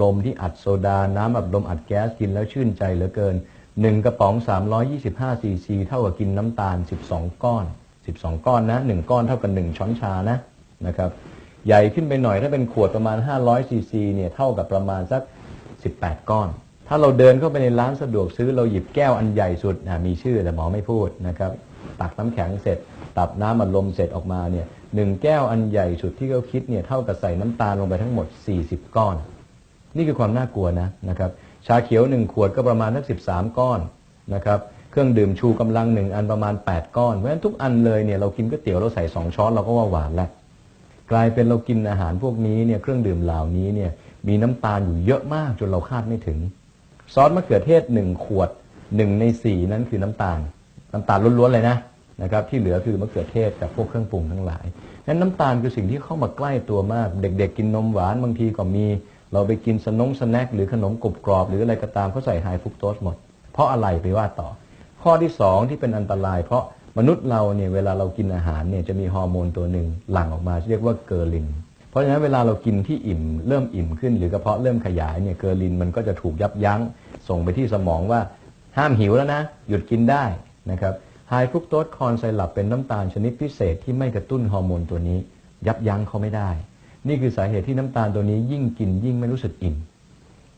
ลมที่อัดโซดา น้ำอัดลมอัดแก๊สกินแล้วชื่นใจเหลือเกิน1กระป๋อง 325ซีซีเท่ากับกินน้ำตาล 12 ก้อน 12 ก้อนนะ 1 ก้อนเท่ากับ 1 ช้อนชานะนะครับใหญ่ขึ้นไปหน่อยถ้าเป็นขวดประมาณ 500ซีซีเนี่ยเท่ากับประมาณสัก 18 ก้อน ถ้าเราเดินเข้าไปในร้านสะดวกซื้อเราหยิบแก้วอันใหญ่สุดอะมีชื่อแต่หมอไม่พูดนะครับตักน้ำแข็งเสร็จ ตับน้ำอัดลมเสร็จออกมาเนี่ยหนึ่งแก้วอันใหญ่สุดที่เขาคิดเนี่ยเท่ากับใส่น้ำตาลลงไปทั้งหมด 40 ก้อน นี่คือความน่ากลัวนะนะครับชาเขียว 1 ขวดก็ประมาณสัก13 ก้อนนะครับเครื่องดื่มชูกำลัง1อันประมาณ 8 ก้อน เพราะฉะนั้นทุกอันเลยเนี่ยเรากินก๋วยเตี๋ยวเราใส่2ช้อนเราก็ว่าหวานแล้วกลายเป็นเรากินอาหารพวกนี้เนี่ยเครื่องดื่มเหล่านี้เนี่ยมีน้ำตาลอยู่เยอะมากจนเราคาดไม่ถึง ซอสมะเขือเทศ 1 ขวด 1 ใน 4 นั้นคือน้ำตาล น้ำตาลล้วนๆเลยนะนะครับที่เหลือคือมะเขือเทศกับพวกเครื่องปรุงทั้งหลายนั้นน้ำตาลคือสิ่งที่เข้ามาใกล้ตัวมาก เด็ก ๆ กินนมหวานบางทีก็มี เราไปกินสนงสแน็คหรือขนมกรุบกรอบหรืออะไรก็ตามเขาใส่ไฮฟุกโตสหมด เพราะอะไรไปว่าต่อ ข้อที่2ที่เป็นอันตราย เพราะมนุษย์เราเนี่ยเวลาเรากินอาหารเนี่ยจะมีฮอร์โมนตัวหนึ่งหลั่งออกมาเรียกว่าเกอร์ลิน เพราะฉะนั้นเวลาเรากินที่อิ่ม เริ่มอิ่มขึ้น หรือกระเพาะเริ่มขยายเนี่ยเกอร์ลินมันก็จะถูกยับยั้ง ส่งไปที่สมองว่าห้ามหิวแล้วนะ หยุดกินได้นะครับไฮฟรุกโตสคอนไซรัปเป็นน้ำตาลชนิดพิเศษที่ไม่กระตุ้นฮอร์โมนตัวนี้ ยับยั้งเขาไม่ได้ นี่คือสาเหตุที่น้ำตาลตัวนี้ยิ่งกินยิ่งไม่รู้สึกอิ่ม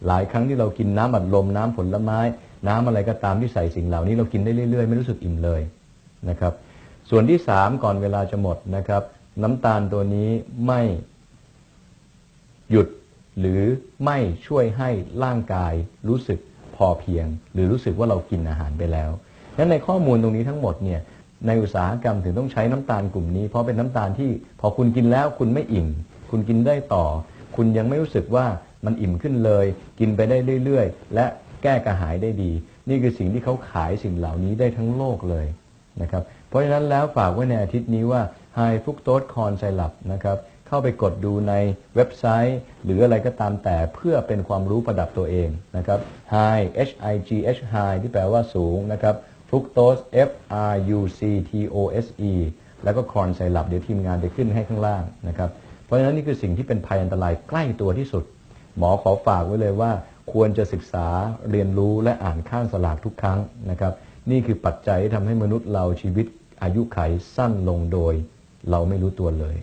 หลายครั้งที่เรากินน้ำอัดลมน้ำผลไม้ น้ำอะไรก็ตามที่ใส่สิ่งเหล่านี้เรากินได้เรื่อยๆ ไม่รู้สึกอิ่มเลยนะครับ ส่วนที่สามก่อนเวลาจะหมดนะครับ น้ำตาลตัวนี้ไม่หยุดหรือไม่ช่วยให้ร่างกายรู้สึกพอเพียง หรือรู้สึกว่าเรากินอาหารไปแล้วนั้นในข้อมูลตรงนี้ทั้งหมดเนี่ยในอุตสาหกรรมถึงต้องใช้น้ำตาลกลุ่มนี้ เพราะเป็นน้ำตาลที่พอคุณกินแล้วคุณไม่อิ่ม คุณกินได้ต่อ คุณยังไม่รู้สึกว่ามันอิ่มขึ้นเลย กินไปได้เรื่อยๆ และแก้กระหายได้ดี นี่คือสิ่งที่เขาขายสิ่งเหล่านี้ได้ทั้งโลกเลยนะครับเพราะฉะนั้นแล้วฝากไว้ในอาทิตย์นี้ว่า High Fructose Corn Syrup นะครับเข้าไปกดดูในเว็บไซต์ หรืออะไรก็ตามแต่เพื่อเป็นความรู้ประดับตัวเองนะครับ High H I G H High ที่แปลว่าสูงนะครับ Fructose F R U C T O S E แล้วก็ Corn Syrup เดี๋ยวทีมงานจะขึ้นให้ข้างล่างนะครับ ราะฉะนั้นนี่คือสิ่งที่เป็นภัยอันตรายใกล้ตัวที่สุด หมอขอฝากไว้เลยว่า ควรจะศึกษาเรียนรู้และอ่านข้างสลากทุกครั้งนะครับ นี่คือปัจจัยที่ทำให้มนุษย์เราชีวิตอายุไขสั้นลงโดย เราไม่รู้ตัวเลย